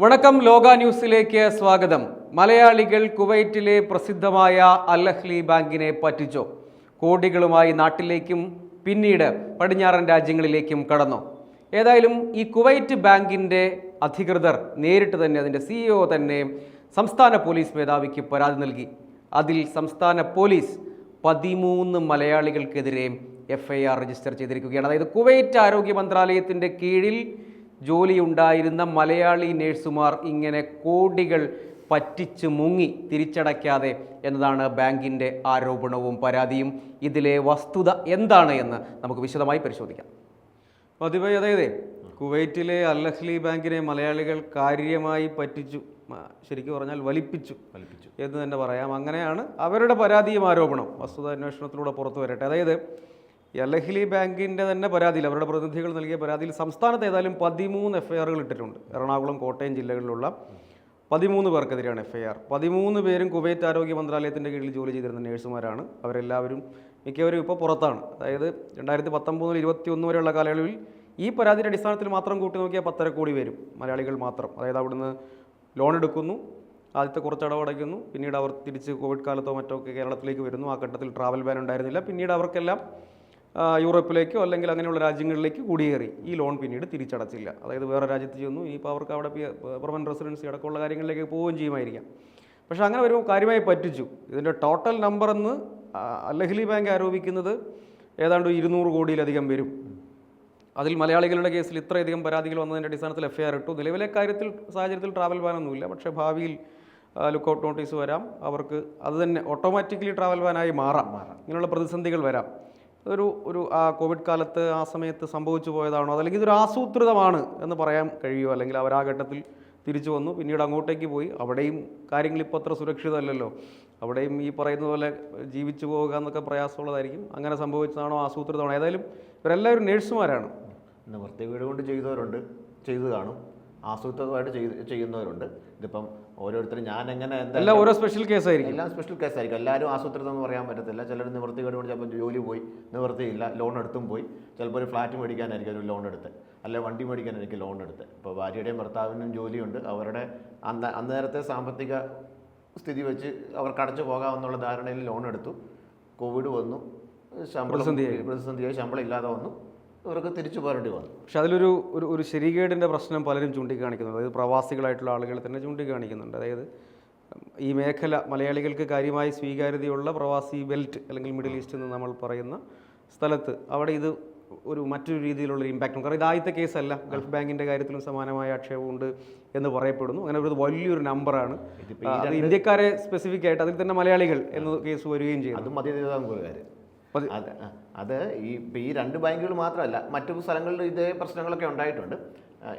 വണക്കം ലോക ന്യൂസിലേക്ക് സ്വാഗതം. മലയാളികൾ കുവൈറ്റിലെ പ്രസിദ്ധമായ അല്ലഹ്ലി ബാങ്കിനെ പറ്റിച്ചു. കോടികളുമായി നാട്ടിലേക്കും പിന്നീട് പടിഞ്ഞാറൻ രാജ്യങ്ങളിലേക്കും കടന്നു. ഏതായാലും ഈ കുവൈറ്റ് ബാങ്കിന്റെ അധികൃതർ നേരിട്ട് തന്നെ അതിന്റെ സിഇഒ തന്നെ സംസ്ഥാന പോലീസ് മേധാവിക്ക് പരാതി നൽകി. അതിൽ സംസ്ഥാന പോലീസ് പതിമൂന്ന് മലയാളികൾക്കെതിരെ എഫ് ഐ ആർ രജിസ്റ്റർ ചെയ്തിരിക്കുകയാണ്. അതായത് കുവൈറ്റ് ആരോഗ്യ മന്ത്രാലയത്തിന്റെ കീഴിൽ ജോലിയുണ്ടായിരുന്ന മലയാളി നേഴ്സുമാർ ഇങ്ങനെ കോടികൾ പറ്റിച്ചു മുങ്ങി തിരിച്ചടയ്ക്കാതെ എന്നതാണ് ബാങ്കിന്റെ ആരോപണവും പരാതിയും. ഇതിലെ വസ്തുത എന്താണ് എന്ന് നമുക്ക് വിശദമായി പരിശോധിക്കാം. പതിവായി അതായത് കുവൈറ്റിലെ അല്ലഹ്ലി ബാങ്കിനെ മലയാളികൾ കാര്യമായി പറ്റിച്ചു ശരിക്കും പറഞ്ഞാൽ വലിപ്പിച്ചു വലിപ്പിച്ചു. എന്ന് തന്നെ പറയാം. അങ്ങനെയാണ് അവരുടെ പരാതിയും ആരോപണം. വസ്തുത അന്വേഷണത്തിലൂടെ പുറത്തു വരട്ടെ. അതായത് ഈ അല്ലഹ്ലി ബാങ്കിന്റെ തന്നെ പരാതിയിൽ അവരുടെ പ്രതിനിധികൾ നൽകിയ പരാതിയിൽ സംസ്ഥാനത്ത് ഏതായാലും പതിമൂന്ന് എഫ് ഐ ആറുകൾ ഇട്ടിട്ടുണ്ട്. എറണാകുളം കോട്ടയം ജില്ലകളിലുള്ള പതിമൂന്ന് പേർക്കെതിരെയാണ് എഫ് ഐ ആർ പതിമൂന്ന് പേരും കുവൈറ്റ് ആരോഗ്യ മന്ത്രാലയത്തിന്റെ കീഴിൽ ജോലി ചെയ്തിരുന്ന നേഴ്സുമാരാണ്. അവരെല്ലാവരും മിക്കവരും ഇപ്പോൾ പുറത്താണ്. അതായത് രണ്ടായിരത്തി പത്തൊമ്പത് ഇരുപത്തി ഒന്ന് വരെയുള്ള കാലയളവിൽ ഈ പരാതിയുടെ അടിസ്ഥാനത്തിൽ മാത്രം കൂട്ടി നോക്കിയാൽ പത്തര കോടി വരും മലയാളികൾ മാത്രം. അതായത് അവിടുന്ന് ലോൺ എടുക്കുന്നു ആദ്യത്തെ കുറച്ച് അടവടയ്ക്കുന്നു പിന്നീട് അവർ തിരിച്ച് കോവിഡ് കാലത്തോ മറ്റോ കേരളത്തിലേക്ക് വരുന്നു. ആ ഘട്ടത്തിൽ ട്രാവൽ ബാൻ ഉണ്ടായിരുന്നില്ല. പിന്നീട് അവർക്കെല്ലാം യൂറോപ്പിലേക്കോ അല്ലെങ്കിൽ അങ്ങനെയുള്ള രാജ്യങ്ങളിലേക്ക് കുടിയേറി. ഈ ലോൺ പിന്നീട് തിരിച്ചടച്ചില്ല. അതായത് വേറെ രാജ്യത്ത് ചെന്നു ഈ അവർക്ക് അവിടെ പെർമനന്റ് റെസിഡൻസി അടക്കമുള്ള കാര്യങ്ങളിലേക്ക് പോവുകയും ചെയ്യുമായിരിക്കാം. പക്ഷേ അങ്ങനെ ഒരു കാര്യമായി പറ്റിച്ചു. ഇതിന്റെ ടോട്ടൽ നമ്പർ എന്ന് ലഹ്ലി ബാങ്ക് ആരോപിക്കുന്നത് ഏതാണ്ട് ഇരുന്നൂറ് കോടിയിലധികം വരും. അതിൽ മലയാളികളുടെ കേസിൽ ഇത്രയധികം പരാതികൾ വന്നതിന്റെ അടിസ്ഥാനത്തിൽ എഫ് ഐ ആർ ഇട്ടു. നിലവിലെ കാര്യത്തിൽ സാഹചര്യത്തിൽ ട്രാവൽ ബാനൊന്നുമില്ല പക്ഷേ ഭാവിയിൽ ലുക്കൗട്ട് നോട്ടീസ് വരാം. അവർക്ക് അത് തന്നെ ഓട്ടോമാറ്റിക്കലി ട്രാവൽ ബാനായി മാറാം. ഇങ്ങനെയുള്ള പ്രതിസന്ധികൾ വരാം. അതൊരു ഒരു ആ കോവിഡ് കാലത്ത് ആ സമയത്ത് സംഭവിച്ചു പോയതാണോ? അതല്ലെങ്കിൽ ഇതൊരു ആസൂത്രിതമാണ് എന്ന് പറയാൻ കഴിയുമോ? അല്ലെങ്കിൽ അവർ ആ ഘട്ടത്തിൽ തിരിച്ചു വന്നു പിന്നീട് അങ്ങോട്ടേക്ക് പോയി. അവിടെയും കാര്യങ്ങൾ ഇപ്പോൾ അത്ര സുരക്ഷിതമല്ലല്ലോ. അവിടെയും ഈ പറയുന്ന പോലെ ജീവിച്ചു പോവുക എന്നൊക്കെ പ്രയാസമുള്ളതായിരിക്കും. അങ്ങനെ സംഭവിച്ചതാണോ? ആസൂത്രിതമാണോ? ഏതായാലും ഇവരെല്ലാവരും നേഴ്സുമാരാണ് നിവൃത്തി വീട് കൊണ്ട് ചെയ്തവരുണ്ട്. ചെയ്തു കാണും. ആസൂത്രിതമായിട്ട് ചെയ്ത് ചെയ്യുന്നവരുണ്ട്. ഇതിപ്പം ഓരോരുത്തരും ഞാൻ എങ്ങനെ എന്താ എല്ലാം ഓരോ സ്പെഷ്യൽ കേസ് ആയിരിക്കും. എല്ലാം സ്പെഷ്യൽ കേസ് ആയിരിക്കും. എല്ലാവരും ആസൂത്രിതം എന്ന് പറയാൻ പറ്റത്തില്ല. ചിലർ നിവൃത്തി കേട് കൊണ്ട് ചിലപ്പോൾ ജോലി പോയി നിവൃത്തിയില്ല ലോൺ എടുത്തും പോയി. ചിലപ്പോൾ ഒരു ഫ്ലാറ്റ് മേടിക്കാനായിരിക്കും ഒരു ലോൺ എടുത്ത് അല്ലെ വണ്ടി മേടിക്കാനായിരിക്കും ലോൺ എടുത്ത് ഇപ്പോൾ ഭാര്യയുടെയും ഭർത്താവിനും ജോലിയുണ്ട്. അവരുടെ അന്ന അന്നേരത്തെ സാമ്പത്തിക സ്ഥിതി വെച്ച് അവർ അടച്ചു പോകാമെന്നുള്ള ധാരണയിൽ ലോൺ എടുത്തു. കോവിഡ് വന്നു. ശമ്പളം. പ്രതിസന്ധിയായി. ശമ്പളം ഇല്ലാതെ വന്നു. ഇവർക്ക് തിരിച്ചു പോരേണ്ടി വന്നു. പക്ഷെ അതിലൊരു ഒരു ഒരു ശരികേടിന്റെ പ്രശ്നം പലരും ചൂണ്ടിക്കാണിക്കുന്നുണ്ട്. അതായത് പ്രവാസികളായിട്ടുള്ള ആളുകൾ തന്നെ ചൂണ്ടിക്കാണിക്കുന്നുണ്ട്. അതായത് ഈ മേഖല മലയാളികൾക്ക് കാര്യമായി സ്വീകാര്യതയുള്ള പ്രവാസി ബെൽറ്റ് അല്ലെങ്കിൽ മിഡിൽ ഈസ്റ്റ് എന്ന് നമ്മൾ പറയുന്ന സ്ഥലത്ത് അവിടെ ഇത് ഒരു മറ്റൊരു രീതിയിലുള്ള ഇമ്പാക്റ്റും കാരണം ഇത് ആദ്യത്തെ കേസല്ല. ഗൾഫ് ബാങ്കിന്റെ കാര്യത്തിലും സമാനമായ ആക്ഷേപമുണ്ട് എന്ന് പറയപ്പെടുന്നു. അങ്ങനെ ഒരു വലിയൊരു നമ്പറാണ്. ഇന്ത്യക്കാരെ സ്പെസിഫിക് ആയിട്ട് അതിൽ തന്നെ മലയാളികൾ എന്ന കേസ് വരികയും ചെയ്യും അതും മധ്യ തിരുവിതാംകൂറുകാർ മതി- അത് ഈ ഇപ്പം ഈ രണ്ട് ബാങ്കുകൾ മാത്രമല്ല മറ്റു സ്ഥലങ്ങളിൽ ഇതേ പ്രശ്നങ്ങളൊക്കെ ഉണ്ടായിട്ടുണ്ട്.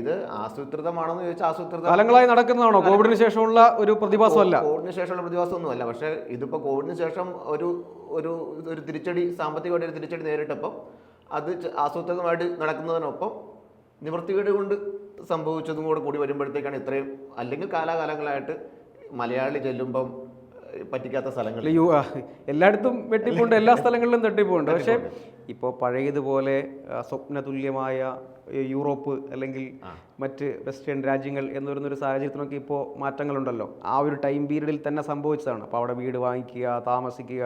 ഇത് ആസൂത്രിതമാണെന്ന് ചോദിച്ചാൽ ആസൂത്രിത കാലങ്ങളായി നടക്കുന്നതാണോ? കോവിഡിന് ശേഷമുള്ള ഒരു പ്രതിഭാസമല്ല. കോവിഡിന് ശേഷമുള്ള പ്രതിഭാസമൊന്നുമല്ല. പക്ഷേ ഇതിപ്പോൾ കോവിഡിന് ശേഷം ഒരു ഒരു ഒരു തിരിച്ചടി സാമ്പത്തികമായിട്ട് ഒരു തിരിച്ചടി നേരിട്ടപ്പം അത് ആസൂത്രിതമായിട്ട് നടക്കുന്നതിനൊപ്പം നിവൃത്തികേട് കൊണ്ട് സംഭവിച്ചതും കൂടെ കൂടി വരുമ്പോഴത്തേക്കാണ് ഇത്രയും അല്ലെങ്കിൽ കാലാകാലങ്ങളായിട്ട് മലയാളി ചെല്ലുമ്പം പറ്റിക്കാത്ത സ്ഥലങ്ങൾ എല്ലായിടത്തും വെട്ടിപ്പുണ്ട് എല്ലാ സ്ഥലങ്ങളിലും തട്ടിപ്പുണ്ട്. പക്ഷേ ഇപ്പോൾ പഴയതുപോലെ സ്വപ്നതുല്യമായ യൂറോപ്പ് അല്ലെങ്കിൽ മറ്റ് വെസ്റ്റേൺ രാജ്യങ്ങൾ എന്ന് പറയുന്നൊരു സാഹചര്യത്തിനൊക്കെ ഇപ്പോൾ മാറ്റങ്ങളുണ്ടല്ലോ. ആ ഒരു ടൈം പീരീഡിൽ തന്നെ സംഭവിച്ചതാണ്. അപ്പോൾ അവിടെ വീട് വാങ്ങിക്കുക താമസിക്കുക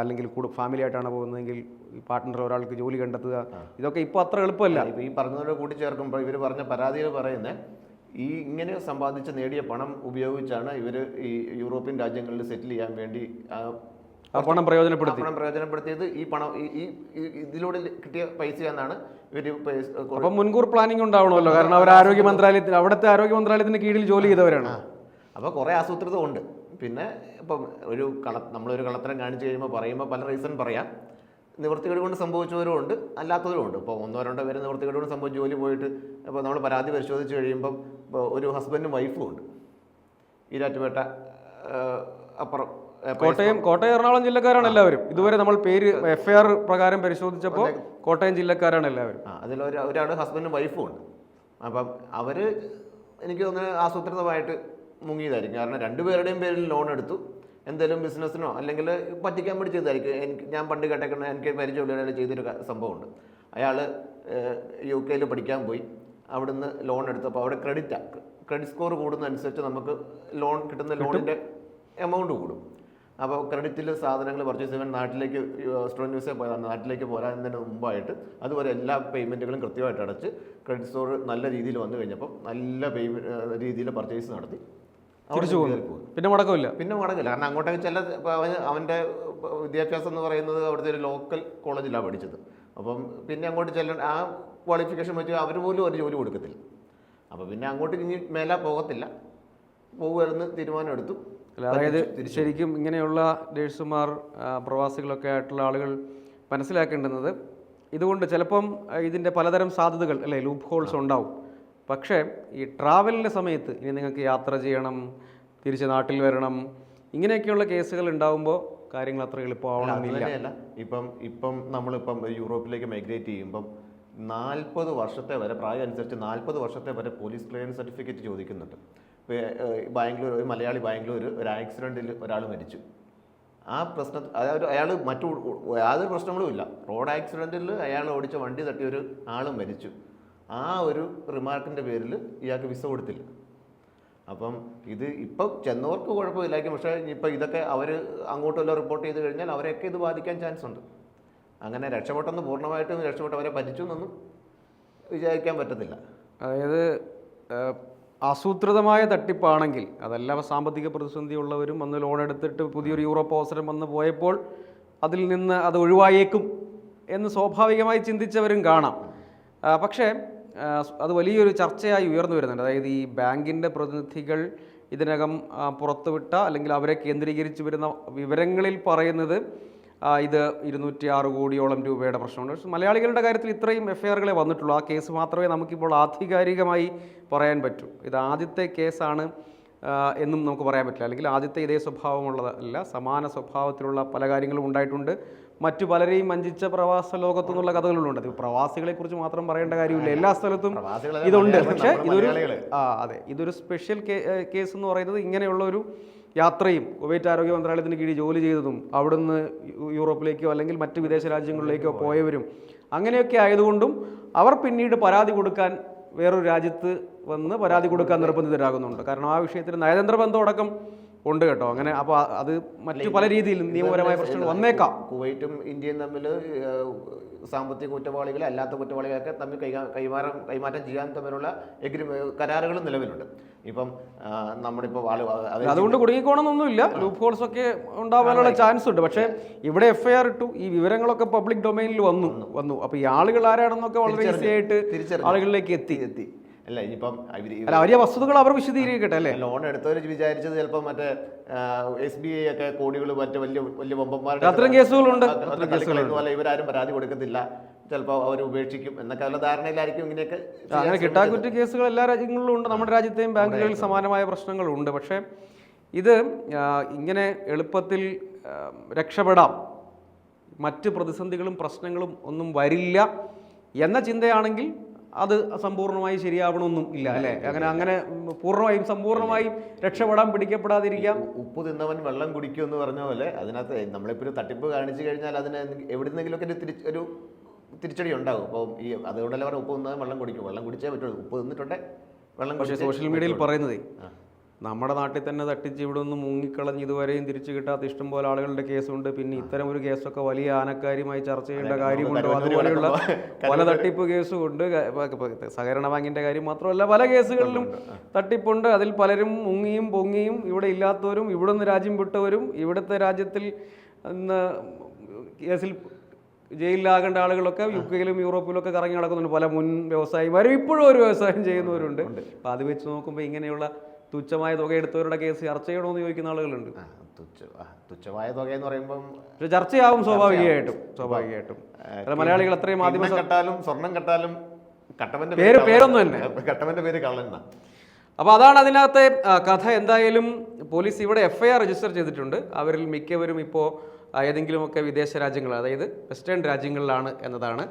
അല്ലെങ്കിൽ കൂടു ഫാമിലി ആയിട്ടാണ് പോകുന്നതെങ്കിൽ പാർട്ട്ണർ ഒരാൾക്ക് ജോലി കണ്ടെത്തുക. ഇതൊക്കെ ഇപ്പോൾ അത്ര എളുപ്പമല്ല. ഇപ്പോൾ ഈ പറഞ്ഞതോടെ കൂട്ടിച്ചേർക്കുമ്പോൾ ഇവർ പറഞ്ഞ പരാതിയിൽ പറയുന്നത് ഈ ഇങ്ങനെ സമ്പാദിച്ച് നേടിയ പണം ഉപയോഗിച്ചാണ് ഇവർ ഈ യൂറോപ്യൻ രാജ്യങ്ങളിൽ സെറ്റിൽ ചെയ്യാൻ വേണ്ടി പണം പ്രയോജനപ്പെടുത്തി. പണം പ്രയോജനപ്പെടുത്തിയത് ഈ പണം ഈ ഇതിലൂടെ കിട്ടിയ പൈസ എന്നാണ് ഇവർ അപ്പം മുൻകൂർ പ്ലാനിംഗ് ഉണ്ടാവണമല്ലോ. കാരണം അവർ ആരോഗ്യ മന്ത്രാലയത്തിൽ അവിടുത്തെ ആരോഗ്യ മന്ത്രാലയത്തിന്റെ കീഴിൽ ജോലി ചെയ്തവരാണ്. അപ്പോൾ കുറേ ആസൂത്രിതം ഉണ്ട്. പിന്നെ ഇപ്പം ഒരു കള നമ്മളൊരു കള്ളത്തരം കാണിച്ചു കഴിയുമ്പോൾ പറയുമ്പോൾ പല റീസൺ പറയാം. നിവൃത്തികേട് കൊണ്ട് സംഭവിച്ചവരും ഉണ്ട് അല്ലാത്തവരും ഉണ്ട്. ഇപ്പോൾ ഒന്നോ രണ്ടോ പേര് നിവൃത്തികേട് കൊണ്ട് സംഭവിച്ച് ജോലി പോയിട്ട് ഇപ്പോൾ നമ്മൾ പരാതി പരിശോധിച്ച് കഴിയുമ്പം ഒരു ഹസ്ബൻഡും വൈഫും ഉണ്ട്. ഈരാറ്റുപേട്ട അപ്പുറം കോട്ടയം കോട്ടയം എറണാകുളം ജില്ലക്കാരാണ് എല്ലാവരും. ഇതുവരെ നമ്മൾ പേര് എഫ് ആർ പ്രകാരം പരിശോധിച്ചപ്പോൾ കോട്ടയം ജില്ലക്കാരാണ് എല്ലാവരും. ആ അതിലൊരു ഒരാൾ ഹസ്ബൻഡും വൈഫും ഉണ്ട്. അപ്പം അവർ എനിക്ക് തോന്നുന്നു ആസൂത്രിതമായിട്ട് മുങ്ങിയതായിരിക്കും. കാരണം രണ്ടുപേരുടെയും പേരിൽ ലോൺ എടുത്തു. എന്തെങ്കിലും ബിസിനസ്സിനോ അല്ലെങ്കിൽ പറ്റിക്കാൻ വേണ്ടി ചെയ്തതായിരിക്കും. എനിക്ക് ഞാൻ പണ്ട് കേട്ടേക്കുന്ന എനിക്ക് പരിചയമുള്ള ചെയ്തൊരു സംഭവമുണ്ട്. അയാൾ യു കെയിൽ പഠിക്കാൻ പോയി. അവിടുന്ന് ലോൺ എടുത്തപ്പോൾ അവിടെ ക്രെഡിറ്റ് ക്രെഡിറ്റ് സ്കോർ കൂടുന്നതനുസരിച്ച് നമുക്ക് ലോൺ കിട്ടുന്ന ലോണിന്റെ എമൗണ്ട് കൂടും. അപ്പോൾ ക്രെഡിറ്റിൽ സാധനങ്ങൾ പർച്ചേസ് ചെയ്യാൻ നാട്ടിലേക്ക് സ്റ്റുഡന്റ് ന്യൂസേ പോയതാണ് നാട്ടിലേക്ക് പോരാതിന് മുമ്പായിട്ട് അതുപോലെ എല്ലാ പേയ്മെന്റുകളും കൃത്യമായിട്ട് അടച്ച് ക്രെഡിറ്റ് സ്കോർ നല്ല രീതിയിൽ വന്നു കഴിഞ്ഞപ്പോൾ നല്ല പേയ്മെന്റ് രീതിയിൽ പർച്ചേസ് നടത്തി. അവിടെ തിരിച്ചു പോകും പിന്നെ മുടക്കമില്ല. പിന്നെ മുടക്കില്ല കാരണം അങ്ങോട്ടേക്ക് ചില അവൻ അവന്റെ വിദ്യാഭ്യാസം എന്ന് പറയുന്നത് അവിടുത്തെ ഒരു ലോക്കൽ കോളേജിലാണ് പഠിച്ചത്. അപ്പം പിന്നെ അങ്ങോട്ട് ചെല്ലാൻ ആ ക്വാളിഫിക്കേഷൻ വെച്ച് അവർ പോലും ഒരു ജോലി കൊടുക്കത്തില്ല. അപ്പോൾ പിന്നെ അങ്ങോട്ട് ഇനി മേല പോകത്തില്ല. പോകുമായിരുന്നു തീരുമാനം എടുത്തു അല്ല അതായത് ശരിക്കും ഇങ്ങനെയുള്ള നേഴ്സുമാർ പ്രവാസികളൊക്കെ ആയിട്ടുള്ള ആളുകൾ മനസ്സിലാക്കേണ്ടുന്നത് ഇതുകൊണ്ട് ചിലപ്പം ഇതിന്റെ പലതരം സാധ്യതകൾ അല്ലേ ലൂപ്പ് ഹോൾസ് ഉണ്ടാവും. പക്ഷേ ഈ ട്രാവലിന്റെ സമയത്ത് ഇനി നിങ്ങൾക്ക് യാത്ര ചെയ്യണം തിരിച്ച് നാട്ടിൽ വരണം ഇങ്ങനെയൊക്കെയുള്ള കേസുകൾ ഉണ്ടാവുമ്പോൾ കാര്യങ്ങൾ അത്ര അത് എളുപ്പമാവണമെന്നില്ല ഇപ്പം ഇപ്പം നമ്മളിപ്പം യൂറോപ്പിലേക്ക് മൈഗ്രേറ്റ് ചെയ്യുമ്പം നാൽപ്പത് വർഷത്തെ വരെ പ്രായം അനുസരിച്ച് നാൽപ്പത് വർഷത്തെ വരെ പോലീസ് ക്ലിയറൻസ് സർട്ടിഫിക്കറ്റ് ചോദിക്കുന്നുണ്ട്. ബാംഗ്ലൂർ ഒരു മലയാളി ബാംഗ്ലൂർ ഒരു ആക്സിഡന്റിൽ ഒരാൾ മരിച്ചു. ആ പ്രശ്ന അതായത് അയാൾ മറ്റു യാതൊരു പ്രശ്നങ്ങളും ഇല്ല. റോഡ് ആക്സിഡന്റിൽ അയാൾ ഓടിച്ച വണ്ടി തട്ടി ഒരു ആൾ മരിച്ചു. ആ ഒരു റിമാർക്കിന്റെ പേരിൽ ഇയാൾക്ക് വിസ കൊടുത്തില്ല. അപ്പം ഇത് ഇപ്പം ചെന്നവർക്ക് കുഴപ്പമില്ലായിരിക്കും. പക്ഷേ ഇപ്പം ഇതൊക്കെ അവർ അങ്ങോട്ടുള്ള റിപ്പോർട്ട് ചെയ്ത് കഴിഞ്ഞാൽ അവരെയൊക്കെ ഇത് ബാധിക്കാൻ ചാൻസ് ഉണ്ട് അങ്ങനെ രക്ഷപ്പെട്ടെന്ന് പൂർണമായിട്ടും രക്ഷപ്പെട്ടവരെ പറ്റിച്ചു എന്നൊന്നും വിചാരിക്കാൻ പറ്റത്തില്ല. അതായത് ആസൂത്രിതമായ തട്ടിപ്പാണെങ്കിൽ അതല്ല സാമ്പത്തിക പ്രതിസന്ധി ഉള്ളവരും വന്ന് ലോൺ എടുത്തിട്ട് പുതിയൊരു യൂറോപ്പ് അവസരം വന്ന് പോയപ്പോൾ അതിൽ നിന്ന് അത് ഒഴിവായേക്കും എന്ന് സ്വാഭാവികമായി ചിന്തിച്ചവരും കാണാം. പക്ഷേ അത് വലിയൊരു ചർച്ചയായി ഉയർന്നു വരുന്നുണ്ട്. അതായത് ഈ ബാങ്കിന്റെ പ്രതിനിധികൾ ഇതിനകം പുറത്തുവിട്ട അല്ലെങ്കിൽ അവരെ കേന്ദ്രീകരിച്ച് വരുന്ന വിവരങ്ങളിൽ പറയുന്നത് ഇത് ഇരുന്നൂറ്റി ആറ് കോടിയോളം രൂപയുടെ പ്രശ്നമുണ്ട്. പക്ഷേ മലയാളികളുടെ കാര്യത്തിൽ ഇത്രയും എഫ് ഐ ആറുകളെ വന്നിട്ടുള്ളൂ. ആ കേസ് മാത്രമേ നമുക്കിപ്പോൾ ആധികാരികമായി പറയാൻ പറ്റൂ. ഇത് ആദ്യത്തെ കേസാണ് എന്നും നമുക്ക് പറയാൻ പറ്റില്ല. അല്ലെങ്കിൽ ആദ്യത്തെ ഇതേ സ്വഭാവമുള്ളതല്ല സമാന സ്വഭാവത്തിലുള്ള പല കാര്യങ്ങളും ഉണ്ടായിട്ടുണ്ട്. മറ്റു പലരെയും വഞ്ചിച്ച പ്രവാസ ലോകത്തു നിന്നുള്ള കഥകളുണ്ട്. അത് പ്രവാസികളെ കുറിച്ച് മാത്രം പറയേണ്ട കാര്യമില്ല. എല്ലാ സ്ഥലത്തും ഇതുണ്ട്. പക്ഷേ ഇതൊരു ആ അതെ. ഇതൊരു സ്പെഷ്യൽ കേസ് എന്ന് പറയുന്നത് ഇങ്ങനെയുള്ള ഒരു യാത്രയും കുവൈറ്റ് ആരോഗ്യ മന്ത്രാലയത്തിന് കീഴിൽ ജോലി ചെയ്തതും അവിടുന്ന് യൂറോപ്പിലേക്കോ അല്ലെങ്കിൽ മറ്റ് വിദേശ രാജ്യങ്ങളിലേക്കോ പോയവരും. അങ്ങനെയൊക്കെ ആയതുകൊണ്ടും അവർ പിന്നീട് പരാതി കൊടുക്കാൻ വേറൊരു രാജ്യത്ത് വന്ന് പരാതി കൊടുക്കാൻ നിർബന്ധിതരാകുന്നുണ്ട്. കാരണം ആ വിഷയത്തിൽ നയതന്ത്ര ബന്ധം അടക്കം ഉണ്ട് കേട്ടോ. അങ്ങനെ അപ്പോൾ അത് മറ്റു പല രീതിയിലും നിയമപരമായ പ്രശ്നങ്ങൾ വന്നേക്കാം. കുവൈറ്റും ഇന്ത്യയും തമ്മിൽ സാമ്പത്തിക കുറ്റവാളികളെ അല്ലാത്ത കുറ്റവാളികളൊക്കെ തമ്മിൽ കൈമാറാൻ കൈമാറ്റം ചെയ്യാൻ തമ്മിലുള്ള എഗ്രി കരാറുകളും നിലവിലുണ്ട്. ഇപ്പം നമ്മളിപ്പോൾ അതുകൊണ്ട് കുടുങ്ങിക്കോണമെന്നൊന്നുമില്ല ലൂപ്പ് ഹോൾസ് ഒക്കെ ഉണ്ടാവാനുള്ള ചാൻസ് ഉണ്ട്. പക്ഷേ ഇവിടെ എഫ് ഐ ആർ ഇട്ടു. ഈ വിവരങ്ങളൊക്കെ പബ്ലിക് ഡൊമൈനിൽ വന്നു. വന്നു. അപ്പോൾ ഈ ആളുകൾ ആരാണെന്നൊക്കെ വളരെ ഈസി ആയിട്ട് ആളുകളിലേക്ക് എത്തി. എത്തി. അല്ല ഇനിയിപ്പം അല്ല വലിയ വസ്തുതകൾ അവർ വിശദീകരിക്കട്ടെ അല്ലേ? ലോൺ എടുത്തവർ വിചാരിച്ചത് ചിലപ്പോൾ മറ്റേ എസ് ബി ഐ ഒക്കെ കോടികൾ മറ്റേ വലിയ വലിയ വമ്പന്മാരുടെ അത്രയും കേസുകളുണ്ട്. പോലെ ഇവരാരും പരാതി കൊടുക്കത്തില്ല. ചിലപ്പോൾ അവർ ഉപേക്ഷിക്കും എന്നൊക്കെ ഉള്ള ധാരണയിലായിരിക്കും ഇങ്ങനെയൊക്കെ അങ്ങനെ കിട്ടാക്കുറ്റ കേസുകൾ എല്ലാ രാജ്യങ്ങളിലും ഉണ്ട്. നമ്മുടെ രാജ്യത്തെയും ബാങ്കുകളിൽ സമാനമായ പ്രശ്നങ്ങളുണ്ട്. പക്ഷേ ഇത് ഇങ്ങനെ എളുപ്പത്തിൽ രക്ഷപ്പെടാം. മറ്റ് പ്രതിസന്ധികളും പ്രശ്നങ്ങളും ഒന്നും വരില്ല എന്ന ചിന്തയാണെങ്കിൽ അത് സമ്പൂർണമായി ശരിയാവണമെന്നും ഇല്ല അല്ലേ? അങ്ങനെ അങ്ങനെ പൂർണമായും സമ്പൂർണമായും രക്ഷപ്പെടാൻ പിടിക്കപ്പെടാതിരിക്കാം. ഉപ്പ് തിന്നവൻ വെള്ളം കുടിക്കും എന്ന് പറഞ്ഞ പോലെ അതിനകത്ത് നമ്മളിപ്പോൾ ഒരു തട്ടിപ്പ് കാണിച്ചു കഴിഞ്ഞാൽ അതിന് എവിടുന്നെങ്കിലുമൊക്കെ ഒരു തിരിച്ച് ഒരു തിരിച്ചടി ഉണ്ടാകും. അപ്പോൾ ഈ അതുകൊണ്ടല്ലേ പറഞ്ഞാൽ ഉപ്പ് തിന്നവൻ വെള്ളം കുടിക്കും. വെള്ളം കുടിച്ചേ പറ്റുള്ളൂ. ഉപ്പ് തിന്നിട്ടുണ്ടേ വെള്ളം പക്ഷേ സോഷ്യൽ മീഡിയയിൽ പറയുന്നത്. നമ്മുടെ നാട്ടിൽ തന്നെ തട്ടിച്ച് ഇവിടെ നിന്ന് മുങ്ങിക്കളഞ്ഞ് ഇതുവരെയും തിരിച്ചു കിട്ടാത്ത ഇഷ്ടംപോലെ ആളുകളുടെ കേസുണ്ട്. പിന്നെ ഇത്തരം ഒരു കേസൊക്കെ വലിയ ആനക്കാര്യമായി ചർച്ച ചെയ്യേണ്ട കാര്യമുണ്ട്? അതുപോലെയുള്ള പല തട്ടിപ്പ് കേസും ഉണ്ട് സഹകരണ ബാങ്കിന്റെ കാര്യം മാത്രമല്ല പല കേസുകളിലും തട്ടിപ്പുണ്ട്. അതിൽ പലരും മുങ്ങിയും പൊങ്ങിയും ഇവിടെ ഇല്ലാത്തവരും ഇവിടെ നിന്ന് രാജ്യം വിട്ടവരും ഇവിടുത്തെ രാജ്യത്തിൽ കേസിൽ ജയിലിലാകേണ്ട ആളുകളൊക്കെ യു കെയിലും യൂറോപ്പിലും ഒക്കെ കറങ്ങി നടക്കുന്നുണ്ട്. പല മുൻ വ്യവസായിമാരും ഇപ്പോഴും ഒരു വ്യവസായം ചെയ്യുന്നവരുണ്ട്. അപ്പോൾ അത് വെച്ച് നോക്കുമ്പോൾ ഇങ്ങനെയുള്ള തുച്ഛമായ തുക എടുത്തവരുടെ കേസ് ചർച്ച ചെയ്യണമെന്ന് ചോദിക്കുന്ന ആളുകളുണ്ട്. തുച്ഛമായ തുക എന്ന് പറയുമ്പോൾ പക്ഷെ ചർച്ചയാവും സ്വാഭാവികമായിട്ടും സ്വാഭാവികമായിട്ടും. മലയാളികൾ അത്രയും മാധ്യമ കെട്ടാലും സ്വർണം കെട്ടാലും കട്ടവന്റെ പേര്. പേരൊന്നും തന്നെ. കട്ടവന്റെ പേര് കള്ളന്ന അപ്പോൾ അതാണ് അതിനകത്തെ കഥ. എന്തായാലും പോലീസ് ഇവിടെ എഫ് ഐ ആർ രജിസ്റ്റർ ചെയ്തിട്ടുണ്ട്. അവരിൽ മിക്കവരും ഇപ്പോൾ ഏതെങ്കിലുമൊക്കെ വിദേശ രാജ്യങ്ങൾ അതായത് വെസ്റ്റേൺ രാജ്യങ്ങളിലാണ് എന്നതാണ്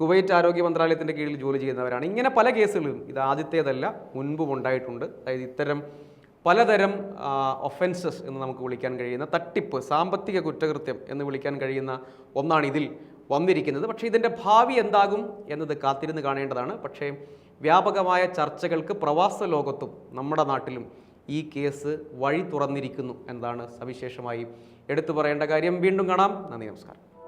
കുവൈറ്റ് ആരോഗ്യ മന്ത്രാലയത്തിന്റെ കീഴിൽ ജോലി ചെയ്യുന്നവരാണ്. ഇങ്ങനെ പല കേസുകളും ഇത് ആദ്യത്തേതല്ല മുൻപും ഉണ്ടായിട്ടുണ്ട്. അതായത് ഇത്തരം പലതരം ഒഫൻസസ് എന്ന് നമുക്ക് വിളിക്കാൻ കഴിയുന്ന തട്ടിപ്പ് സാമ്പത്തിക കുറ്റകൃത്യം എന്ന് വിളിക്കാൻ കഴിയുന്ന ഒന്നാണ് ഇതിൽ വന്നിരിക്കുന്നത്. പക്ഷേ ഇതിന്റെ ഭാവി എന്താകും എന്നത് കാത്തിരുന്ന് കാണേണ്ടതാണ്. പക്ഷേ വ്യാപകമായ ചർച്ചകൾക്ക് പ്രവാസ ലോകത്തും നമ്മുടെ നാട്ടിലും ഈ കേസ് വഴി തുറന്നിരിക്കുന്നു എന്നതാണ് സവിശേഷമായി എടുത്തു പറയേണ്ട കാര്യം. വീണ്ടും കാണാം. നന്ദി നമസ്കാരം.